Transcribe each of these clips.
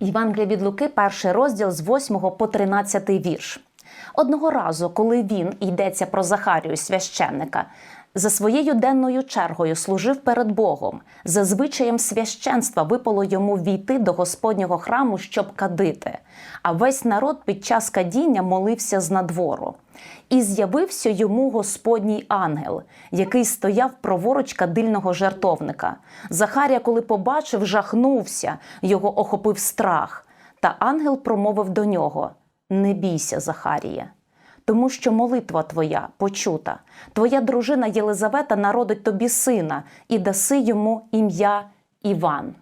Євангелія від Луки, перший розділ з 8 по 13 вірш. Одного разу, коли він йдеться про Захарію, священника, за своєю денною чергою служив перед Богом. За звичаєм священства випало йому війти до Господнього храму, щоб кадити. А весь народ під час кадіння молився з надвору. І з'явився йому Господній ангел, який стояв праворуч кадильного жертовника. Захарія, коли побачив, жахнувся, його охопив страх. Та ангел промовив до нього: Не бійся, Захарія, тому що молитва твоя почута. Твоя дружина Єлизавета народить тобі сина і даси йому ім'я Іван.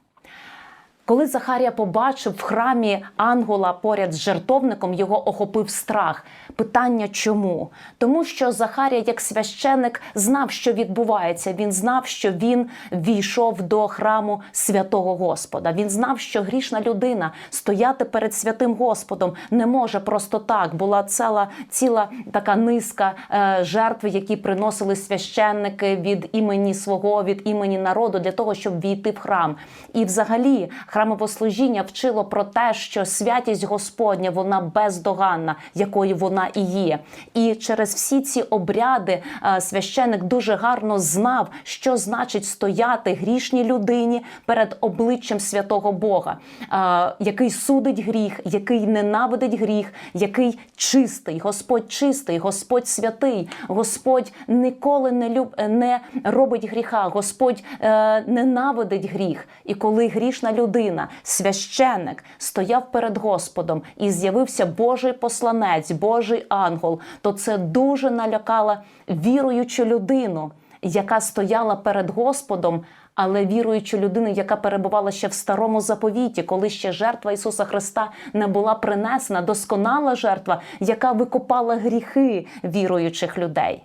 Коли Захарія побачив в храмі ангела поряд з жертовником, його охопив страх. Питання чому? Тому що Захарія, як священик, знав, що відбувається. Він знав, що він війшов до храму святого Господа. Він знав, що грішна людина стояти перед святим Господом не може просто так. Була ціла, ціла така низка е, жертв, які приносили священники від імені свого, від імені народу для того, щоб війти в храм. І взагалі храмове служіння вчило про те, що святість Господня вона бездоганна, якою вона і є. І через всі ці обряди е, священик дуже гарно знав, що значить стояти грішній людині перед обличчям святого Бога, е, який судить гріх, який ненавидить гріх, який чистий, Господь чистий, Господь святий, Господь ніколи не люб не робить гріха, Господь е, ненавидить гріх. І коли грішна людина, священник, стояв перед Господом і з'явився Божий посланець, Божий ангел, то це дуже налякало віруючу людину, яка стояла перед Господом. Але віруючу людину, яка перебувала ще в старому заповіті, коли ще жертва Ісуса Христа не була принесена, досконала жертва, яка викупала гріхи віруючих людей.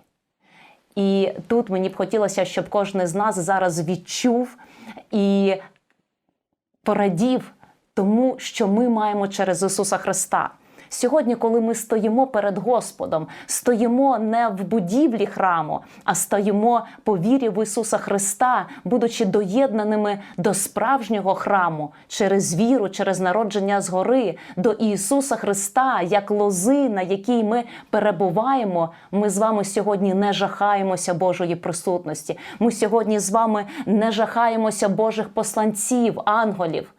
І тут мені б хотілося, щоб кожен з нас зараз відчув і порадів тому, що ми маємо через Ісуса Христа. Сьогодні, коли ми стоїмо перед Господом, стоїмо не в будівлі храму, а стоїмо по вірі в Ісуса Христа, будучи доєднаними до справжнього храму через віру, через народження згори, до Ісуса Христа, як лози, на якій ми перебуваємо. Ми з вами сьогодні не жахаємося Божої присутності. Ми сьогодні з вами не жахаємося Божих посланців, ангелів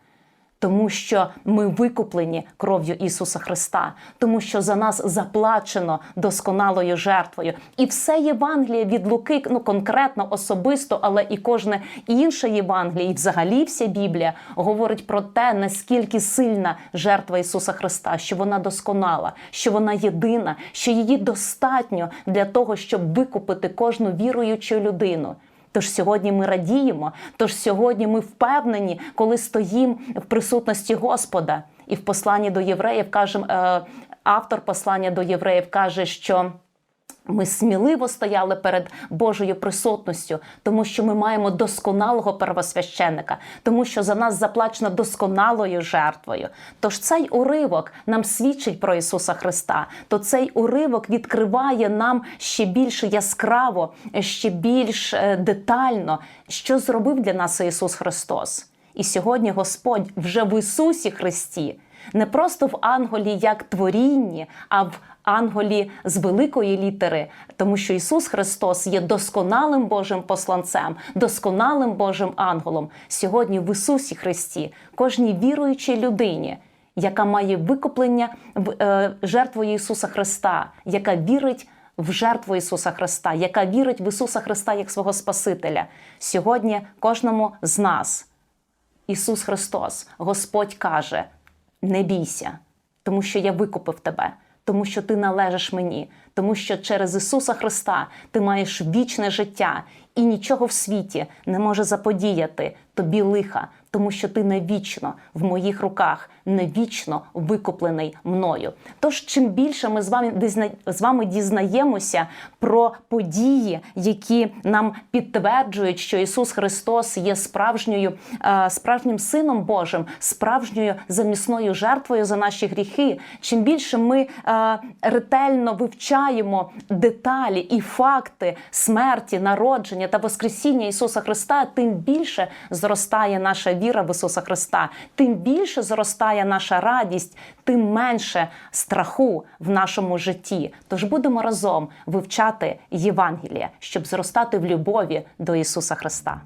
тому що ми викуплені кров'ю Ісуса Христа, тому що за нас заплачено досконалою жертвою. І все Євангеліє від Луки, ну конкретно особисто, але і кожне інше Євангеліє, і взагалі вся Біблія говорить про те, наскільки сильна жертва Ісуса Христа, що вона досконала, що вона єдина, що її достатньо для того, щоб викупити кожну віруючу людину. Тож сьогодні ми радіємо, тож сьогодні ми впевнені, коли стоїмо в присутності Господа. І в посланні до євреїв кажемо, е, автор послання до євреїв каже, що. Ми сміливо стояли перед Божою присутністю, тому що ми маємо досконалого первосвященника, тому що за нас заплачено досконалою жертвою. Тож цей уривок нам свідчить про Ісуса Христа, то цей уривок відкриває нам ще більш яскраво, ще більш е, детально, що зробив для нас Ісус Христос. І сьогодні Господь вже в Ісусі Христі, не просто в Анголі як творінні, а в Анголі з великої літери, тому що Ісус Христос є досконалим Божим посланцем, досконалим Божим ангелом. Сьогодні в Ісусі Христі, кожній віруючій людині, яка має викуплення в е, жертвою Ісуса Христа, яка вірить. В жертву Ісуса Христа, яка вірить в Ісуса Христа як свого Спасителя, сьогодні кожному з нас, Ісус Христос, Господь каже: не бійся, тому що я викупив тебе тому що ти належиш мені, тому що через Ісуса Христа ти маєш вічне життя, і нічого в світі не може заподіяти тобі лиха, тому що ти не вічно в моїх руках, не вічно викуплений мною. Тож, чим більше ми з вами з вами дізнаємося про події, які нам підтверджують, що Ісус Христос є справжньою, е, справжнім Сином Божим, справжньою замісною жертвою за наші гріхи, чим більше ми е, ретельно вивчаємо деталі і факти смерті, народження та Воскресіння Ісуса Христа, тим більше зростає наша віра віра в Ісуса Христа, тим більше зростає наша радість, тим менше страху в нашому житті. Тож будемо разом вивчати Євангеліє, щоб зростати в любові до Ісуса Христа.